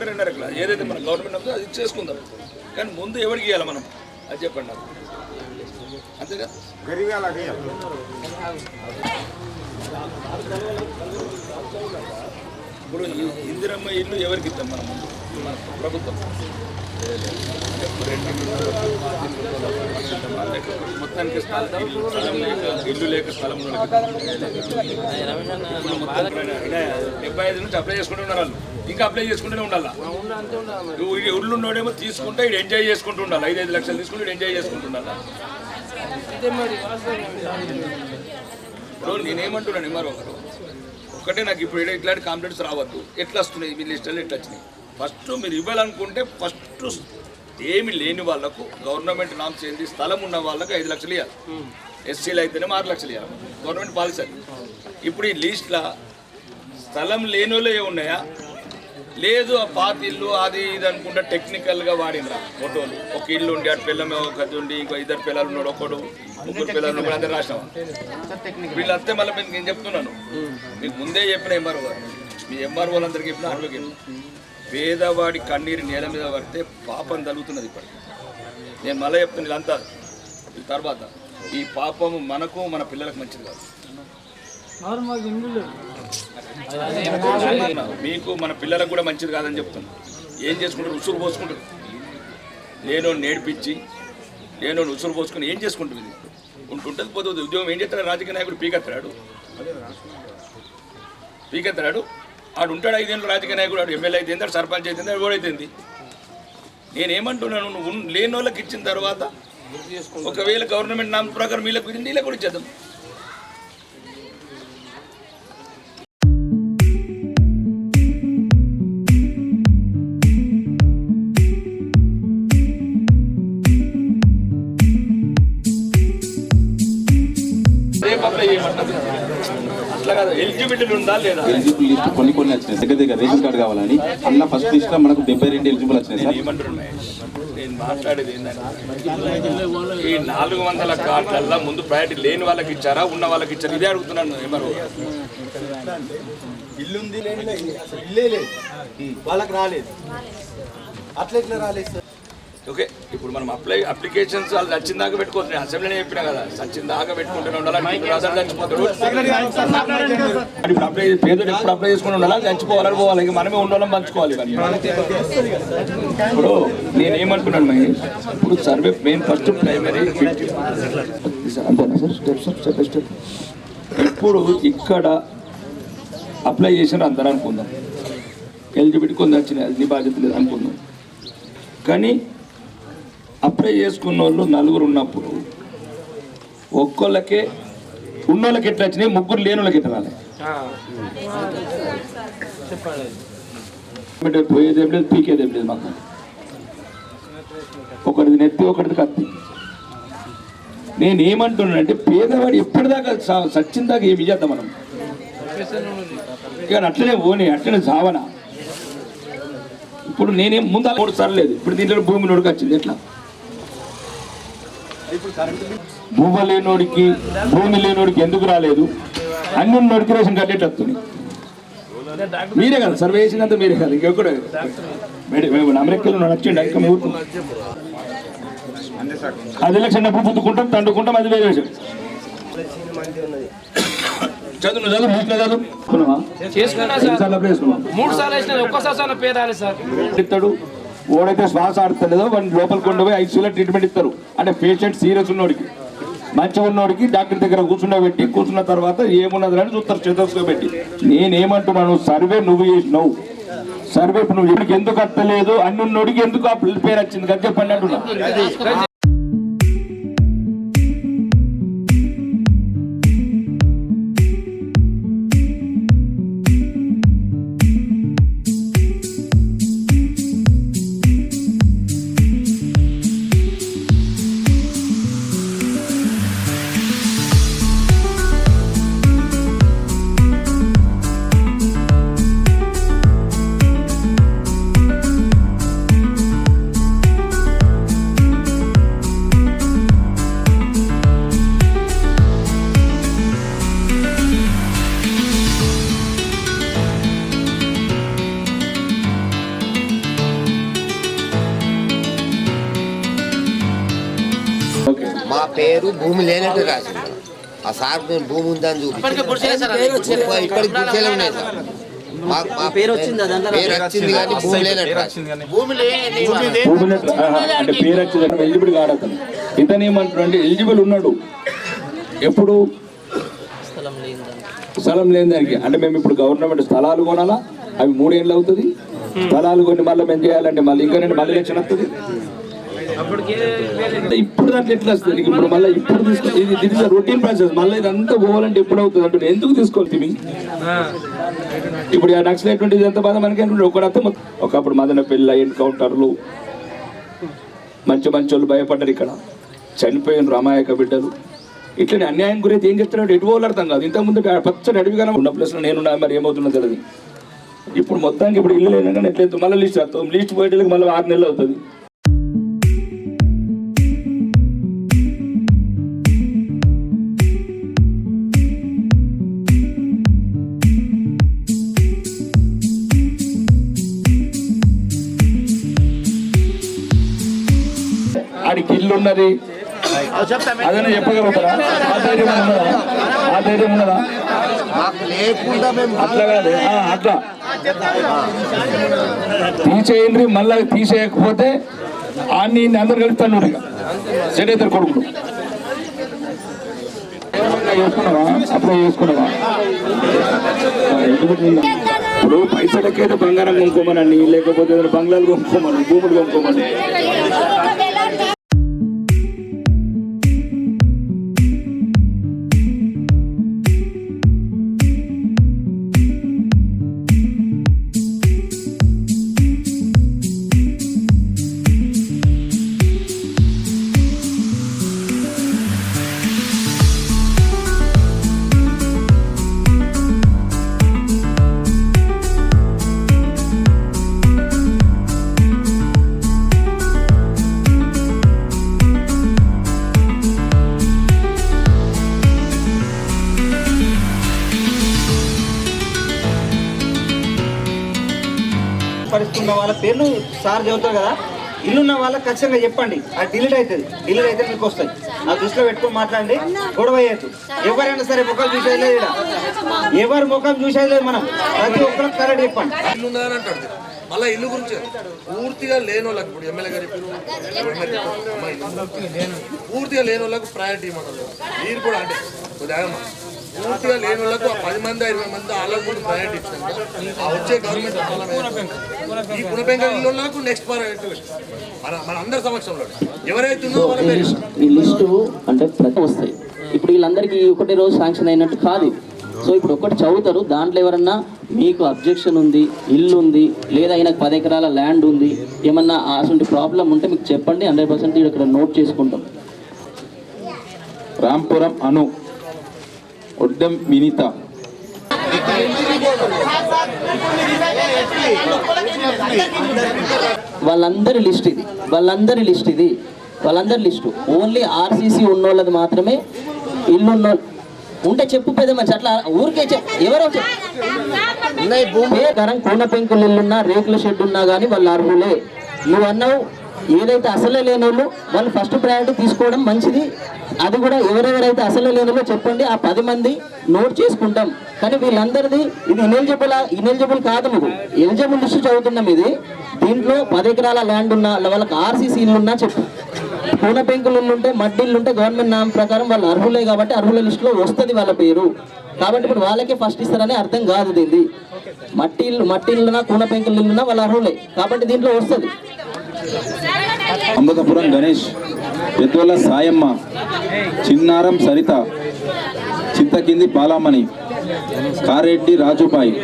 ఒకటి రెండున్నర ఎకరాలు ఏదైతే మన గవర్నమెంట్ ఉందో అది చేసుకుందాం. కానీ ముందు ఎవరికి ఇవ్వాలి మనం? అది చెప్పండి నాకు. అంతేగా? ఇప్పుడు ఇందిరమ్మ ఇల్లు ఎవరికి ఇద్దాం మనం ముందు? మన ప్రభుత్వం. మొత్తానికి స్థలం ఇల్లు లేక స్థలం డెబ్బై ఐదు నుంచి అప్లై చేసుకుంటున్నారు వాళ్ళు. ఇంకా అప్లై చేసుకుంటూనే ఉండాలా? ఈ ఉళ్ళు ఉన్నోడేమో తీసుకుంటే ఇటు ఎంజాయ్ చేసుకుంటూ ఉండాలి? ఐదు ఐదు లక్షలు తీసుకుంటే ఎంజాయ్ చేసుకుంటూ ఉండాలా? ఇప్పుడు నేనేమంటున్నాను ఎంఆర్ ఒకరు? ఒకటే నాకు ఇప్పుడు ఇట్లాంటి కాంప్లైంట్స్ రావద్దు. ఎట్లా వస్తున్నాయి మీ లిస్టులు ఎట్లా వచ్చినాయి ఫస్ట్ మీరు ఇవ్వాలనుకుంటే ఫస్ట్ ఏమి లేని వాళ్ళకు గవర్నమెంట్ నామ్స్ ఏంది స్థలం ఉన్న వాళ్ళకి ఐదు లక్షలు ఇవ్వాలి ఎస్సీలు అయితేనే ఆరు లక్షలు ఇవ్వాలి గవర్నమెంట్ పాలసీ. ఇప్పుడు ఈ లిస్ట్లో స్థలం లేని వాళ్ళే ఉన్నాయా లేదు ఆ పాత ఇల్లు అది ఇది అనుకుంటా టెక్నికల్గా వాడినరా ఫోటోలు. ఒక ఇల్లు ఉండి అటు పిల్లమే ఒక ఉండి ఇంకో ఇద్దరు పిల్లలు ఉన్నాడు ఒకడు ముగ్గురు పిల్లలు ఉన్నాడు అందరు రాసినాం వీళ్ళంతే మళ్ళీ మీకు నేను చెప్తున్నాను. మీకు ముందే చెప్పిన ఎంఆర్ఓ గారు. మీ ఎంఆర్ఓ వాళ్ళందరికీ చెప్పిన అడ్వకేట్ పేదవాడి కన్నీరు నేల మీద పడితే పాపం తగులుతున్నది ఇప్పటికి. నేను మళ్ళీ చెప్తున్నా ఇదంతా ఈ తర్వాత ఈ పాపము మనకు మన పిల్లలకు మంచిది కాదు. మీకు మన పిల్లలకు కూడా మంచిది కాదని చెప్తున్నా. ఏం చేసుకుంటారు? ఉసురు పోసుకుంటారు. నేను నేర్పించి నేను ఉసురు పోసుకుని ఏం చేసుకుంటుంది ఇది? ఉంటుంటుంది పోతుంది. ఉద్యోగం ఏం చేస్తాడు? రాజకీయ నాయకుడు పీకెత్తాడు. పీకెత్తాడు. ఆడు ఉంటాడు ఐదేళ్ళు రాజకీయ నాయకుడు ఆడు ఎమ్మెల్యే అయితే సర్పంచ్ అయితే ఓడైతుంది నేనేమంటున్నాను? నువ్వు లేని వాళ్ళకి ఇచ్చిన తర్వాత ఒకవేళ గవర్నమెంట్ నామ ప్రకారం వీళ్ళకి వీళ్ళకి కూడా ఇచ్చేద్దాం. రేపు అప్లై చేయమంటారు. అట్లా కాదు ఎలిజిబిలిటీ ఉందా లేదా? ఎలిజిబుల్ లిస్ట్ కొన్ని కొన్ని వచ్చినాయి. దగ్గర దగ్గర రేషన్ కార్డు కావాలని. అందులో ఫస్ట్ లిస్ట్లో మనకు డెబ్బై రెండు ఎలిజిబుల్ వచ్చినాయి సార్. ఏమంటున్నాయి నేను మాట్లాడేది ఏంటంటే ఈ నాలుగు వందల కార్డులల్లో ముందు ప్రయారిటీ లేని వాళ్ళకి ఇచ్చారా ఉన్న వాళ్ళకి ఇచ్చారా? ఇదే అడుగుతున్నాను ఏమరు ఇల్లుంది లేని లేదు. అసలు ఇల్లే లేదు. వాళ్ళకి రాలేదు. అట్లా ఎట్లా రాలేదు సార్? ఓకే ఇప్పుడు మనం అప్లై అప్లికేషన్స్ వాళ్ళు నచ్చిన దాకా పెట్టుకోవచ్చు. నేను అసెంబ్లీనే చెప్పినా కదా నచ్చిన దాకా పెట్టుకుంటూనే ఉండాలి? చచ్చిపోతాడు ఇప్పుడు అప్లై పేదోడు ఎప్పుడు అప్లై చేసుకుని ఉండాలా? చచ్చిపోవాలని పోవాలి. ఇక మనమే ఉండాలని పంచుకోవాలి. ఇప్పుడు నేనేమంటున్నాను మహేష్ ఇప్పుడు సర్వే మెయిన్ ఫస్ట్ ప్రైమరీ అంతేనా సార్? స్టెప్ స్టెప్ స్టెప్ ఇప్పుడు ఇక్కడ అప్లై చేసిన అందరూ అనుకుందాం. ఎలిజిబిలిటీ కొంత వచ్చినాయి అది నీ బాధ్యత లేదు అనుకుందాం. కానీ అప్లై చేసుకున్న వాళ్ళు నలుగురు ఉన్నప్పుడు ఒక్కొల్లకే ఉన్నోళ్ళకి ఎట్లా వచ్చినాయి? ముగ్గురు లేని వాళ్ళకి ఎట్లా రాలే? పోయేది లేదు పీకేది లేదు మాకు. ఒకటిది నెత్తి ఒకటిది కత్తి. నేను ఏమంటున్నానంటే పేదవాడు ఎప్పటిదాకా సచ్చిన దాకా ఏమి చేద్దాం మనం? ఇక అట్లనే పోనీ అట్లనే సావనా? ఇప్పుడు నేనేం ముందు మూడు సార్లు లేదు. ఇప్పుడు దీంట్లో భూమి నోడికి వచ్చింది ఎట్లా? భూమి లేనోడికి భూమి లేనోడికి ఎందుకు రాలేదు? అన్ని ఉన్నోడికి రేషన్ వస్తుంది? మీరే కదా సర్వే చేసినంత మీరే కదా ఇంకొకటి అమెరికాలో నచ్చిండి? ఇంకా ఊరుకు? అది లక్షణ డబ్బు పుట్టుకుంటాం తండుకుంటాం అది వేరే విషయం. చదువు చదువు చదువు? చేసుకున్నా సార్? మూడు సార్లు వేసిన ఒక్కసారి సార్ పేరు రాలేదు సార్ ఇస్తాడు ఓడైతే శ్వాస ఆడతలేదో వాడిని లోపలికి కొండ పోయి ఐసీయూలో ట్రీట్మెంట్ ఇస్తారు. అంటే పేషెంట్ సీరియస్ ఉన్నోడికి. మంచిగా ఉన్నోడికి డాక్టర్ దగ్గర కూర్చుండబెట్టి కూర్చున్న తర్వాత ఏమున్నది అని చూస్తారు చేతస్లో పెట్టి. నేనేమంటున్నాను సర్వే నువ్వు చేసినావు. సర్వే నువ్వు ఎందుకు అత్తలేదు అన్ని ఉన్నోడికి ఎందుకు ఆ పేరు వచ్చింది? కదా చెప్పండి అంటున్నా. పేరు భూమి లేనట్టు రాసింది ఆ సార్ నేను భూమి ఉందని చూపి ఇప్పటికి గుడిసెలే ఉన్నాయి? సార్ మా- మా పేరు వచ్చింది పేరు వచ్చింది కానీ భూమి లేనట్టు రాసింది భూమిలో ఆహా, అంటే పేరు వచ్చింది ఎలిజిబుల్ కాడు అతను ఇతను ఏమంటాడు అంటే ఎలిజిబుల్ ఉన్నాడు. ఎప్పుడు? స్థలం లేని దానికి అంటే మేము ఇప్పుడు గవర్నమెంట్ స్థలాలు కొనాలా? అవి మూడేళ్ళు అవుతుంది. స్థలాలు కొని మళ్ళీ మేము చేయాలంటే మళ్ళీ ఇంకా నేను మళ్ళీ ఎలక్షన్ వస్తుంది. ఇప్పుడు దాంట్లో ఎట్లా వస్తుంది? ఇప్పుడు మళ్ళీ ఇప్పుడు తీసుకో ఇది రొటీన్ ప్రాసెస్ మళ్ళీ ఇదంతా పోవాలంటే ఎప్పుడు అవుతుంది అంటే ఎందుకు తీసుకోవాలి తిమి ఇప్పుడు ఆ నక్సలైట్ ఎంత బాధ మనకి అనుకుంటే ఒకప్పుడు మదన పెళ్ళి ఎన్కౌంటర్లు. మంచి మంచి వాళ్ళు భయపడ్డారు ఇక్కడ. చనిపోయిన రామాయక బిడ్డలు. ఇట్లనే అన్యాయం గురించి ఏం చెప్తున్నాడు? ఎటు అర్థం కాదు. ఇంతకుముందు ఆ పచ్చని అడవిగానే ఉన్న ప్లేస్లో నేనున్నా మరి ఏమవుతుందో తెలియదు ఇప్పుడు మొత్తానికి ఇప్పుడు ఇల్లు లేనగానే ఎట్లయితే మళ్ళీ లిస్ట్ వస్తాం లిస్ట్ పోయేటికి మళ్ళీ ఆరు నెలలు అవుతుంది. ఇల్లు ఉన్నది అదనే చెప్పగలుగుతారా? ఆ ధైర్యం ఉన్నదా? ఆ ధైర్యం ఉన్నదా? అట్లా కాదు. అట్లా. తీసేయండి మళ్ళా తీసేయకపోతే ఆన్ని ఈయన్ని అందరు కలుపుతాను ఇక. శనేతర్ కొడుకులు. చేసుకున్నావా? అప్పుడు చేసుకున్నావా? ఇప్పుడు పైసలకైతే బంగారం కొనుక్కోమనండి లేకపోతే ఏదైనా బంగ్లాలు కొనుక్కోమని భూములు కొనుక్కోమని. పరిస్థితున్న వాళ్ళ పేర్లు సార్ చదువుతారు కదా. ఇల్లున్న వాళ్ళకి ఖచ్చితంగా చెప్పండి. అది డిలీట్ అవుతుంది. డిలీట్ అయితే మీకు వస్తుంది ఆ దృష్టిలో పెట్టుకొని మాట్లాడండి. గొడవ అయ్యద్దు ఎవరైనా సరే ముఖం చూసేది లేదు ఈడ. ముఖం చూసేది లేదు మనం. ప్రతి ఒక్కరికి కరెక్ట్ చెప్పండి. మళ్ళీ ఇల్లు గురించి పూర్తిగా లేని వాళ్ళకి ఇప్పుడు ఎమ్మెల్యే గారు పూర్తిగా లేని వాళ్ళకి ప్రయారిటీ మనం మీరు కూడా అంటే కొద్దిగా పూర్తిగా లేని వాళ్ళకు ఆ పది మంది ఇరవై మంది వాళ్ళకు కూడా ప్రయారిటీ ఇచ్చాక ఆ వచ్చే గవర్నమెంట్ ఈ ఇల్లు వాళ్ళకు నెక్స్ట్ ప్రయారిటీ మన మన అందరి సమక్షంలో ఎవరైతే వాళ్ళ. ఈ లిస్టు అంటే ప్రతి వస్తాయి. ఇప్పుడు వీళ్ళందరికీ ఒకటే రోజు శాంక్షన్ అయినట్టు కాదు. సో ఇప్పుడు ఒకటి చదువుతారు దాంట్లో ఎవరన్నా మీకు అబ్జెక్షన్ ఉంది ఇల్లు ఉంది లేదా ఆయనకు పది ఎకరాల ల్యాండ్ ఉంది ఏమన్నా అటువంటి ప్రాబ్లం ఉంటే మీకు చెప్పండి హండ్రెడ్ పర్సెంట్ ఇక్కడ నోట్ చేసుకుంటాం. రాంపురం అను. ఒడ్డెం వినీత వాళ్ళందరి లిస్ట్ ఇది. వాళ్ళందరి లిస్ట్ ఇది. వాళ్ళందరి లిస్టు. ఓన్లీ ఆర్సీసీ ఉన్నోళ్ళది మాత్రమే ఇల్లు ఉన్న ఉంటే చెప్పు పెద్ద మనిషి అట్లా ఊరికే చెప్పు ఎవరో చెప్పు కోన పెంకులు ఇల్లున్నా రేకుల షెడ్ ఉన్నా కానీ వాళ్ళు అర్హులే. నువ్వు అన్నావు ఏదైతే అసలే లేని వాళ్ళు వాళ్ళు ఫస్ట్ ప్రయారిటీ తీసుకోవడం మంచిది. అది కూడా ఎవరెవరైతే అసలు లేదో చెప్పండి ఆ పది మంది నోట్ చేసుకుంటాం. కానీ వీళ్ళందరిది ఇది ఇనెలిజిబుల్ ఇనెలిజిబుల్ కాదు నువ్వు ఎలిజిబుల్ లిస్ట్ చదువుతున్నాం ఇది. దీంట్లో పది ఎకరాల ల్యాండ్ ఉన్న వాళ్ళకి ఆర్సీసీ ఇల్లు ఉన్నా చెప్పు. పూన పెంకులు ఉంటే మడ్డీళ్ళు ఉంటే గవర్నమెంట్ నామ ప్రకారం వాళ్ళు అర్హులే కాబట్టి అర్హుల లిస్టులో వస్తుంది వాళ్ళ పేరు. కాబట్టి ఇప్పుడు వాళ్ళకే ఫస్ట్ ఇస్తారని అర్థం కాదు దీన్ని మట్టి ఇల్లు మట్టి ఇల్లునా కూన పెంకులు ఇల్లునా వాళ్ళు అర్హులే. కాబట్టి దీంట్లో వస్తుంది. అంబకపురం గణేష్. ఎద్దుల సాయమ్మ చిన్నారం సరిత చింతకింది బాలామణి కారెడ్డి రాజుబాయి.